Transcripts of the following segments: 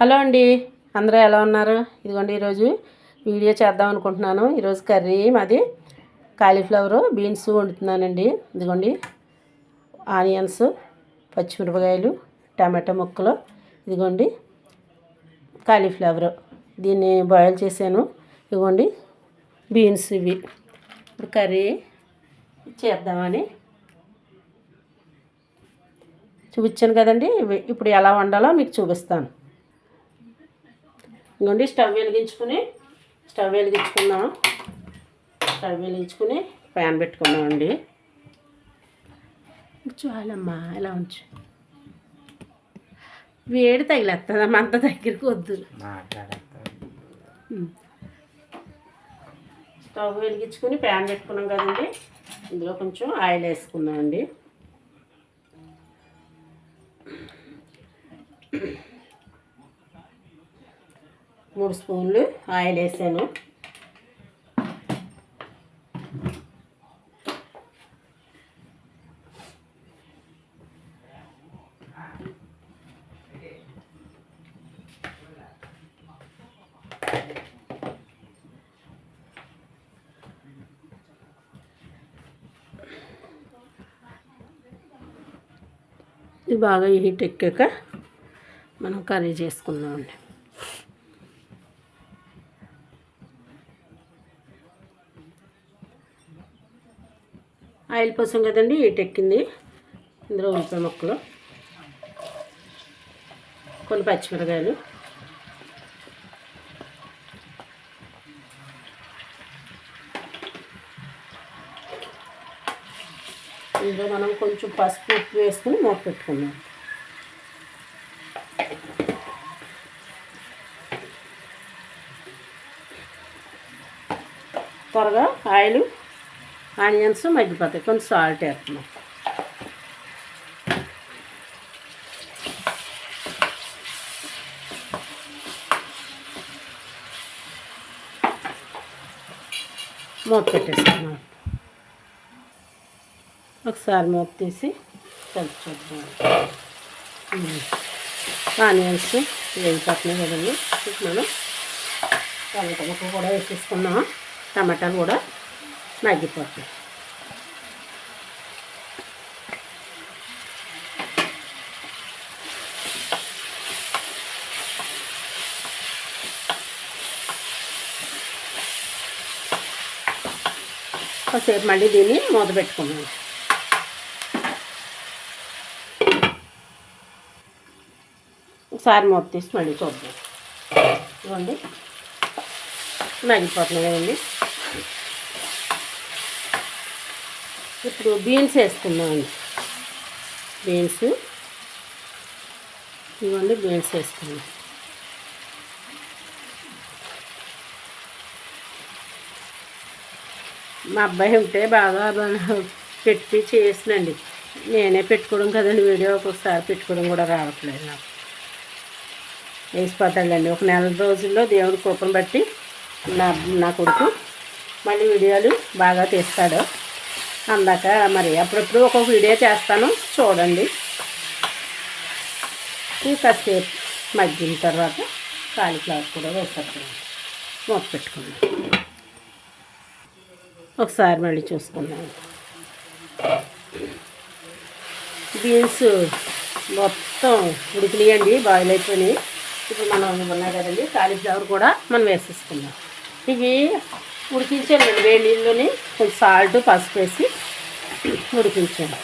Hello అండి. అందరూ ఎలా ఉన్నారు? ఇదిగోండి ఈరోజు వీడియో చేద్దాం అనుకుంటున్నాను. ఈరోజు కర్రీ మాది కాలీఫ్లవర్ బీన్స్ వండుతున్నానండి. ఇదిగోండి ఆనియన్స్ పచ్చిమిరపకాయలు టమాటా ముక్కలు ఇదిగోండి కాలీఫ్లవర్. దీన్ని బాయిల్ చేశాను. ఇదిగోండి బీన్స్ ఇవి. ఇప్పుడు కర్రీ చేద్దామని చూపించాను కదండి. ఇప్పుడు ఎలా వండాలో మీకు చూపిస్తాను. ఇంకోండి స్టవ్ వెలిగించుకుని స్టవ్ వెలిగించుకున్నాం స్టవ్ వెలిగించుకుని ప్యాన్ పెట్టుకున్నామండి చాలమ్మా ఇలా ఉంచు. వేడి తగిలేస్తుందమ్మా అంత దగ్గరికి వద్దు. స్టవ్ వెలిగించుకుని ప్యాన్ పెట్టుకున్నాం కదండి. ఇందులో కొంచెం ఆయిల్ వేసుకున్నామండి మూడు స్పూన్లు ఆయిల్ వేసాను. ఇది బాగా హీట్ ఎక్కాక మనం కర్రీ చేసుకుందామండి. ఆయిల్ పోసాం కదండి హీట్ ఎక్కింది. ఇందులో ఉల్లిపాయ ముక్కలు. కొన్ని పచ్చిమిరకాయలు. ఇందులో మనం కొంచెం పసుపు ఉప్పు వేసుకుని మూత పెట్టుకుందాం. త్వరగా ఆయిల్ ఆనియన్స్ మగ్గిపోతాయి. కొంచెం సాల్ట్ వేస్తున్నాం. మూత పెట్టేసుకున్నాం. ఒకసారి మూత తీసి కలిపి చూద్దాం. ఉమ్. ఆనియన్స్ వేగిపోతున్నాయి కదండి. ఇప్పుడు మనం టమాటా కూడా వేసేసుకున్నాం టమాటాలు కూడా మగ్గిపోతుంది కాసేపు మళ్ళీ దీన్ని మూత పెట్టుకున్నాను ఒకసారి మూత తీసి మళ్ళీ చూద్దాం. ఇవ్వండి మగ్గిపోతున్నాయి ఇప్పుడు బీన్స్ వేసుకుందామండి బీన్స్. ఇవ్వండి బీన్స్ వేసుకుందాం మా అబ్బాయి ఉంటే బాగా పెట్టి చేసినండి. నేనే పెట్టుకోవడం కదండి వీడియో ఒక్కొక్కసారి పెట్టుకోవడం కూడా రావట్లేదు నాకు. వేసిపోతాడండి ఒక నెల రోజుల్లో దేవుడి కోపం బట్టి నా నా కొడుకు మళ్ళీ వీడియోలు బాగా తీస్తాడు. అందాక మరి అప్పుడప్పుడు ఒక వీడియో చేస్తాను. చూడండి. ఇంకా కాసేపు మగ్గిన తర్వాత కాలీఫ్లవర్ కూడా వేసేస్తాను మూత పెట్టుకున్నాను ఒకసారి మళ్ళీ చూసుకున్నాం బీన్స్ మొత్తం ఉడికినాయండి బాయిల్ అయిపోయినాయి. ఇప్పుడు మనం ఉన్నాయి కదండి కాలీఫ్లవర్ కూడా మనం వేసేసుకుందాం. ఇవి ఉడికించాను వేడి నీళ్ళని. కొంచెం సాల్ట్ పసుపు వేసి ఉడికించాను.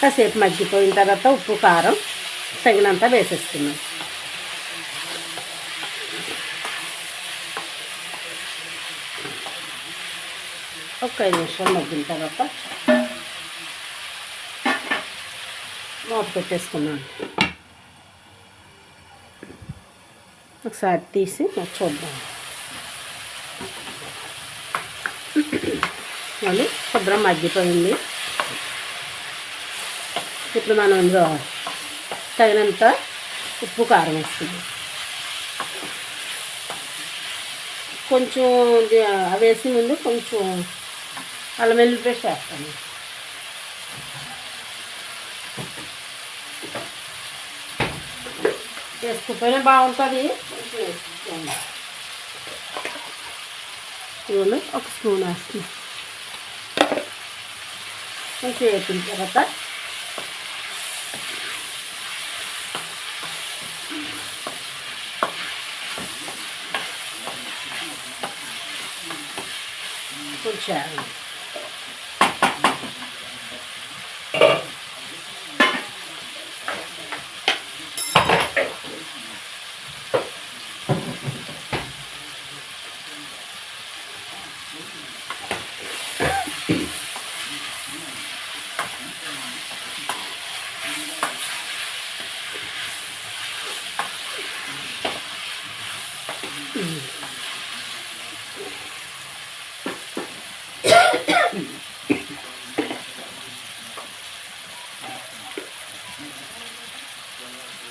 కాసేపు మగ్గిపోయిన తర్వాత ఉప్పు కారం తగినంత వేసేస్తున్నాను ఒక ఐదు నిమిషాలు మగ్గిన తర్వాత మూత పెట్టేసుకున్నాను. ఒకసారి తీసి మరి చూద్దాం. మళ్ళీ శుభ్రం మగ్గిపోయింది. ఇప్పుడు మనం ఇందులో తగినంత ఉప్పు కారం వేస్తుంది కొంచెం అవి వేసే ముందు కొంచెం అల్లం వెల్లుల్లి పేస్ట్ వేస్తాను. వేసుకుపోయినా బాగుంటుంది? కొంచెం వేసుకోండి ఇదిగోండి ఒక స్పూన్ వేస్తుంది కొంచెం వేసిన తర్వాత కొంచెం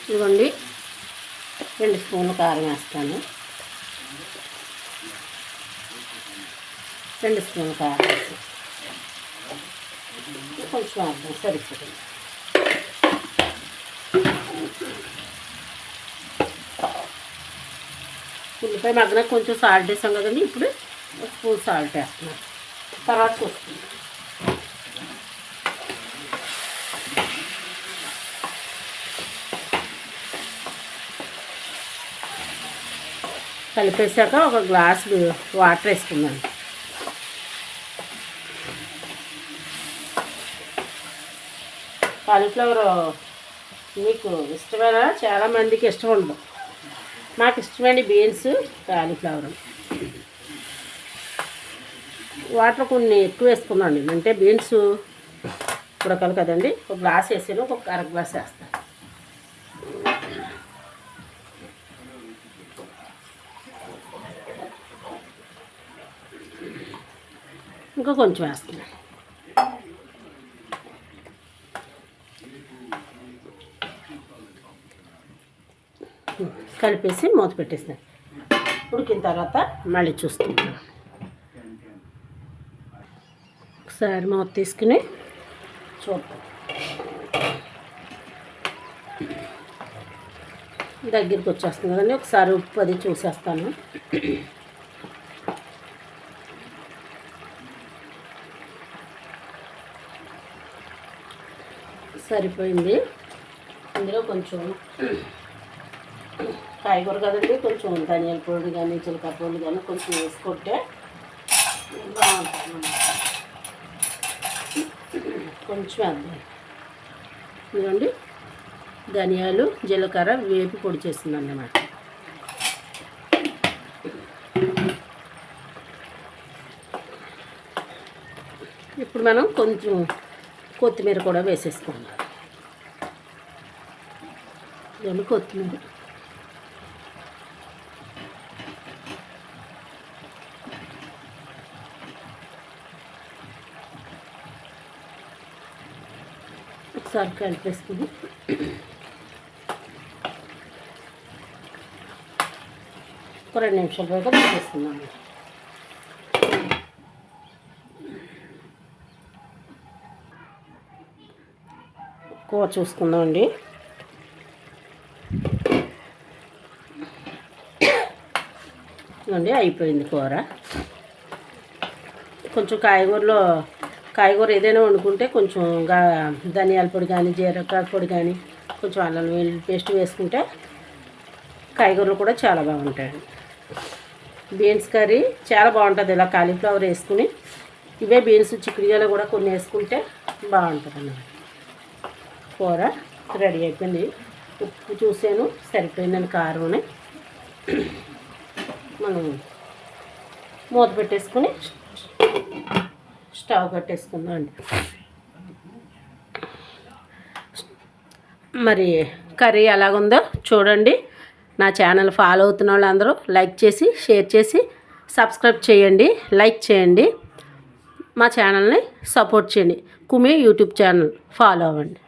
ఇదిగోండి. రెండు స్పూన్లు కారం వేస్తాను. రెండు స్పూన్లు కారం వేస్తాను కొంచెం అర్థం సరిపోతుంది ఉల్లిపాయ మగ్గన కొంచెం సాల్ట్ వేసాం కదండి ఇప్పుడు ఒక స్పూన్ సాల్ట్ వేస్తున్నాను తర్వాత చూస్తుంది కలిపేసాక ఒక గ్లాసు వాటర్ వేసుకున్నాను కాలీఫ్లవర్ మీకు ఇష్టమైన? చాలామందికి ఇష్టం ఉండదు. నాకు ఇష్టమైన బీన్స్ కాలీఫ్లవర్. వాటర్ కొన్ని ఎక్కువ వేసుకున్నాను అంటే బీన్స్ ఉడకలు కదండి. ఒక గ్లాస్ వేసాను ఒక అర గ్లాస్ వేస్తాను ఇంకా కొంచెం వేస్తున్నాను కలిపేసి మూత పెట్టేస్తాను ఉడికిన తర్వాత మళ్ళీ చూస్తున్నాను. ఒకసారి మూత తీసుకుని చూద్దాం. దగ్గరికి వచ్చేస్తుంది కదండి. ఒకసారి ఉప్పు అది చూసేస్తాను. సరిపోయింది. ఇందులో కొంచెం కాయగూర కదండి కొంచెం ధనియాల పొడి కానీ చిలకడ పొడి కానీ కొంచెం వేసుకుంటే బాగుంటుంది. కొంచెం వేద్దాం. ఇదిగోండి. ధనియాలు జీలకర్ర వేపి పొడి చేస్తుంది అన్నమాట ఇప్పుడు మనం కొంచెం కొత్తిమీర కూడా వేసేసుకుందాం. ఇవన్నీ కొత్తిమీర. ఒకసారి కలిపేసుకుని. ఒక రెండు నిమిషాల వరకు పెట్టేస్తున్నాను కూర చూసుకుందామండి. అండి అయిపోయింది కూర. కొంచెం కాయగూరలో కాయగూర ఏదైనా వండుకుంటే కొంచెం గా ధనియాల పొడి కానీ జీరకాయ పొడి కానీ కొంచెం అల్లం వెల్లుల్లి పేస్ట్ వేసుకుంటే కాయగూరలు కూడా చాలా బాగుంటాయి. బీన్స్ కర్రీ చాలా బాగుంటుంది. ఇలా కాలీఫ్లవర్ వేసుకుని ఇవే బీన్స్ చిక్కుడుగాయలు కూడా కొన్ని వేసుకుంటే బాగుంటుంది అన్నమాట కూర రెడీ అయిపోయింది. ఉప్పు చూసాను సరిపోయిందని కారం మనం మూత పెట్టేసుకుని స్టవ్ కట్టేసుకుందాం అండి. మరి కర్రీ ఎలాగుందో చూడండి. నా ఛానల్ ఫాలో అవుతున్న వాళ్ళందరూ లైక్ చేసి షేర్ చేసి సబ్స్క్రైబ్ చేయండి లైక్ చేయండి. మా ఛానల్ని సపోర్ట్ చేయండి. కుమే యూట్యూబ్ ఛానల్ ఫాలో అవ్వండి.